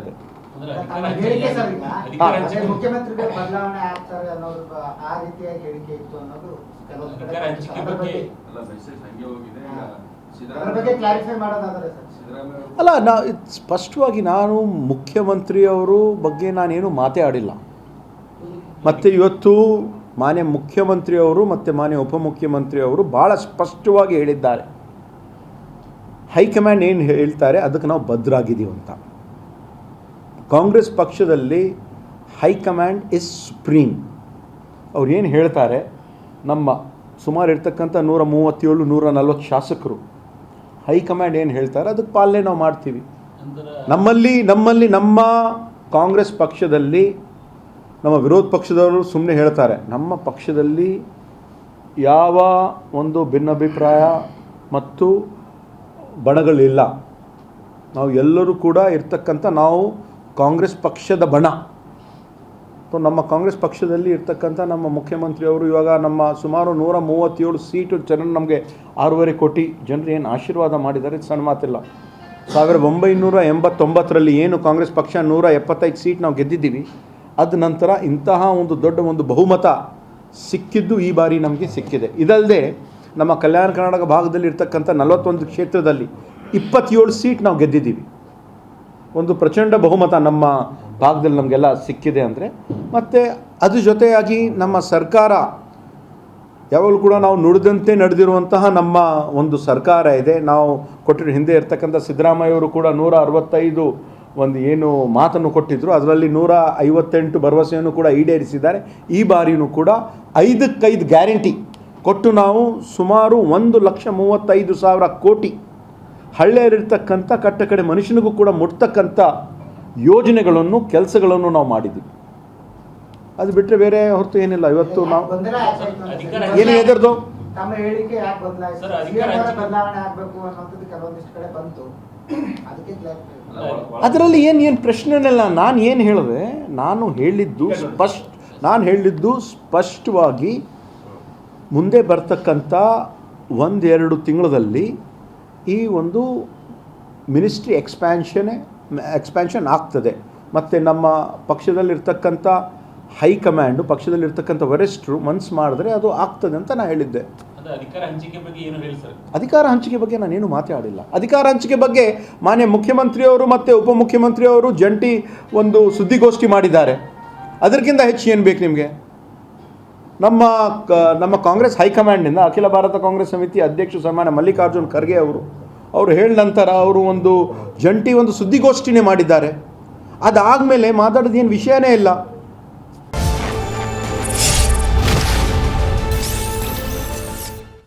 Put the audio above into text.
ಇದೆ. ಅಂದ್ರೆ ಹೇಳಿಕೆ ಸರ್ ಈಗ. ಅಧಿಕಾರ ಅದೇ ಮುಖ್ಯಮಂತ್ರಿಗಳು ಬದಲಾವಣೆ ಆಗ್ತಾರೆ ಅನ್ನೋದು ಆ ರೀತಿಯ ಹೇಳಿಕೆ ಇತ್ತು ಅನ್ನೋದು ಕೆಲವೊಂದು ಕಡೆ ಅಧಿಕಾರ ಹಂಚಿಕೆ ಅದ್ರ ಬಗ್ಗೆ ಅಲ್ಲ ಮೆಸೇಜ್ ಹಂಗೆ ಹೋಗಿದೆ. ಈಗ ಬಗ್ಗೆ ಕ್ಲಾರಿಫೈ ಮಾಡೋದಾದ್ರೆ ಸರ್. ಅಲ್ಲ ನಾ ಇದ್ ಸ್ಪಷ್ಟವಾಗಿ ನಾನು ಮುಖ್ಯಮಂತ್ರಿಯವರು ಬಗ್ಗೆ ನಾನೇನು ಮಾತೇ ಆಡಿಲ್ಲ ಮತ್ತು ಇವತ್ತು ಮಾನ್ಯ ಮುಖ್ಯಮಂತ್ರಿಯವರು ಮತ್ತೆ ಮಾನ್ಯ ಉಪಮುಖ್ಯಮಂತ್ರಿಯವರು ಭಾಳ ಸ್ಪಷ್ಟವಾಗಿ ಹೇಳಿದ್ದಾರೆ. ಹೈಕಮಾಂಡ್ ಏನು ಹೇಳ್ತಾರೆ? ಅದಕ್ಕೆ ನಾವು ಭದ್ರಾಗಿದ್ದೀವಿ ಅಂತ ಕಾಂಗ್ರೆಸ್ ಪಕ್ಷದಲ್ಲಿ ಹೈಕಮಾಂಡ್ ಇಸ್ ಸುಪ್ರೀಂ ಅವ್ರು ಏನು ಹೇಳ್ತಾರೆ? ನಮ್ಮ ಸುಮಾರು ಇರ್ತಕ್ಕಂಥ ನೂರ ಮೂವತ್ತೇಳು, ನೂರ ನಲ್ವತ್ತು ಶಾಸಕರು ಹೈಕಮಾಂಡ್ ಏನು ಹೇಳ್ತಾರೆ? ಅದಕ್ಕೆ ಪಾಲನೆ ನಾವು ಮಾಡ್ತೀವಿ. ನಮ್ಮಲ್ಲಿ ನಮ್ಮಲ್ಲಿ ನಮ್ಮ ಕಾಂಗ್ರೆಸ್ ಪಕ್ಷದಲ್ಲಿ ನಮ್ಮ ವಿರೋಧ ಪಕ್ಷದವರು ಸುಮ್ಮನೆ ಹೇಳ್ತಾರೆ, ನಮ್ಮ ಪಕ್ಷದಲ್ಲಿ ಯಾವ ಒಂದು ಭಿನ್ನಾಭಿಪ್ರಾಯ ಮತ್ತು ಬಣಗಳಿಲ್ಲ. ನಾವು ಎಲ್ಲರೂ ಕೂಡ ಇರ್ತಕ್ಕಂಥ ನಾವು ಕಾಂಗ್ರೆಸ್ ಪಕ್ಷದ ಬಣ. ಸೊ, ನಮ್ಮ ಕಾಂಗ್ರೆಸ್ ಪಕ್ಷದಲ್ಲಿ ಇರ್ತಕ್ಕಂಥ ನಮ್ಮ ಮುಖ್ಯಮಂತ್ರಿಯವರು ಇವಾಗ ನಮ್ಮ ಸುಮಾರು ನೂರ ಮೂವತ್ತೇಳು ಸೀಟು ಜನ ನಮಗೆ ಆರೂವರೆ ಕೋಟಿ ಜನರು ಏನು ಆಶೀರ್ವಾದ ಮಾಡಿದ್ದಾರೆ ಸಣ್ಣ ಮಾತಿಲ್ಲ. ಸಾವಿರದ ಒಂಬೈನೂರ ಎಂಬತ್ತೊಂಬತ್ತರಲ್ಲಿ ಏನು ಕಾಂಗ್ರೆಸ್ ಪಕ್ಷ ನೂರ ಎಪ್ಪತ್ತೈದು ಸೀಟ್ ನಾವು ಗೆದ್ದಿದ್ದೀವಿ. ಅದ ನಂತರ ಇಂತಹ ಒಂದು ದೊಡ್ಡ ಒಂದು ಬಹುಮತ ಸಿಕ್ಕಿದ್ದು ಈ ಬಾರಿ ನಮಗೆ ಸಿಕ್ಕಿದೆ. ಇದಲ್ಲದೆ ನಮ್ಮ ಕಲ್ಯಾಣ ಕರ್ನಾಟಕ ಭಾಗದಲ್ಲಿ ಇರ್ತಕ್ಕಂಥ ನಲವತ್ತೊಂದು ಕ್ಷೇತ್ರದಲ್ಲಿ ಇಪ್ಪತ್ತೇಳು ಸೀಟ್ ನಾವು ಗೆದ್ದಿದ್ದೀವಿ. ಒಂದು ಪ್ರಚಂಡ ಬಹುಮತ ನಮ್ಮ ಭಾಗದಲ್ಲಿ ನಮಗೆಲ್ಲ ಸಿಕ್ಕಿದೆ ಅಂದರೆ, ಮತ್ತು ಅದ್ರ ಜೊತೆಯಾಗಿ ನಮ್ಮ ಸರ್ಕಾರ, ಯಾವಾಗಲೂ ಕೂಡ ನಾವು ನುಡಿದಂತೆ ನಡೆದಿರುವಂತಹ ನಮ್ಮ ಒಂದು ಸರ್ಕಾರ ಇದೆ. ನಾವು ಕೊಟ್ಟಿರೋ ಹಿಂದೆ ಇರ್ತಕ್ಕಂಥ ಸಿದ್ದರಾಮಯ್ಯವರು ಕೂಡ ನೂರ ಅರವತ್ತೈದು ಒಂದು ಏನು ಮಾತನ್ನು ಕೊಟ್ಟಿದ್ದರು ಅದರಲ್ಲಿ ನೂರ ಐವತ್ತೆಂಟು ಭರವಸೆಯನ್ನು ಕೂಡ ಈಡೇರಿಸಿದ್ದಾರೆ. ಈ ಬಾರಿಯೂ ಕೂಡ ಐದಕ್ಕೈದು ಗ್ಯಾರಂಟಿ ಕೊಟ್ಟು ನಾವು ಸುಮಾರು ಒಂದು ಲಕ್ಷ ಮೂವತ್ತೈದು ಸಾವಿರ ಕೋಟಿ ಹಳ್ಳಿಯಲ್ಲಿರ್ತಕ್ಕಂಥ ಕಟ್ಟ ಕಡೆ ಮನುಷ್ಯನಿಗೂ ಕೂಡ ಮುಟ್ತಕ್ಕಂಥ ಯೋಜನೆಗಳನ್ನು ಕೆಲಸಗಳನ್ನು ನಾವು ಮಾಡಿದ್ದೀವಿ ಅದು ಬಿಟ್ಟರೆ ಬೇರೆ ಹೊರತು ಏನಿಲ್ಲ. ಇವತ್ತು ನಾವು? ಏನು ಎದುರ್ದು ಅದರಲ್ಲಿ ಏನು ಏನು ಪ್ರಶ್ನೆನೆಲ್ಲ ನಾನು ಏನು ಹೇಳಿದೆ ನಾನು ಹೇಳಿದ್ದು ಸ್ಪಷ್ಟ ನಾನು ಹೇಳಿದ್ದು ಸ್ಪಷ್ಟವಾಗಿ ಮುಂದೆ ಬರ್ತಕ್ಕಂಥ ಒಂದೆರಡು ತಿಂಗಳಲ್ಲಿ ಈ ಒಂದು ಮಿನಿಸ್ಟ್ರಿ ಎಕ್ಸ್ಪ್ಯಾನ್ಷನ್ ಎಕ್ಸ್ಪ್ಯಾನ್ಷನ್ ಆಗ್ತದೆ. ಮತ್ತು ನಮ್ಮ ಪಕ್ಷದಲ್ಲಿರ್ತಕ್ಕಂಥ ಹೈಕಮಾಂಡು ಪಕ್ಷದಲ್ಲಿರ್ತಕ್ಕಂಥ ವರಿಷ್ಠರು ಮನ್ಸು ಮಾಡಿದ್ರೆ ಅದು ಆಗ್ತದೆ ಅಂತ ನಾನು ಹೇಳಿದ್ದೆ. ಅಂದ್ರೆ ಅಧಿಕಾರ ಹಂಚಿಕೆ ಬಗ್ಗೆ ಏನು ಹೇಳಿ ಸರ್? ಅಧಿಕಾರ ಹಂಚಿಕೆ ಬಗ್ಗೆ ನಾನೇನು ಮಾತಾಡಿಲ್ಲ. ಅಧಿಕಾರ ಹಂಚಿಕೆ ಬಗ್ಗೆ ಮಾನ್ಯ ಮುಖ್ಯಮಂತ್ರಿಯವರು ಮತ್ತು ಉಪಮುಖ್ಯಮಂತ್ರಿಯವರು ಜಂಟಿ ಒಂದು ಸುದ್ದಿಗೋಷ್ಠಿ ಮಾಡಿದ್ದಾರೆ. ಅದಕ್ಕಿಂತ ಹೆಚ್ಚು ಏನು ಬೇಕು ನಿಮಗೆ? ನಮ್ಮ ಕ, ನಮ್ಮ ಕಾಂಗ್ರೆಸ್ ಹೈಕಮಾಂಡ್ನಿಂದ ಅಖಿಲ ಭಾರತ ಕಾಂಗ್ರೆಸ್ ಸಮಿತಿ ಅಧ್ಯಕ್ಷ ಸನ್ಮಾನ್ಯ ಮಲ್ಲಿಕಾರ್ಜುನ್ ಖರ್ಗೆ ಅವರು ಅವರು ಹೇಳಿದ ನಂತರ ಅವರು ಒಂದು ಜಂಟಿ ಒಂದು ಸುದ್ದಿಗೋಷ್ಠಿನೇ ಮಾಡಿದ್ದಾರೆ. ಅದಾದಮೇಲೆ ಮಾತಾಡೋದು ಏನು ವಿಷಯನೇ ಇಲ್ಲ.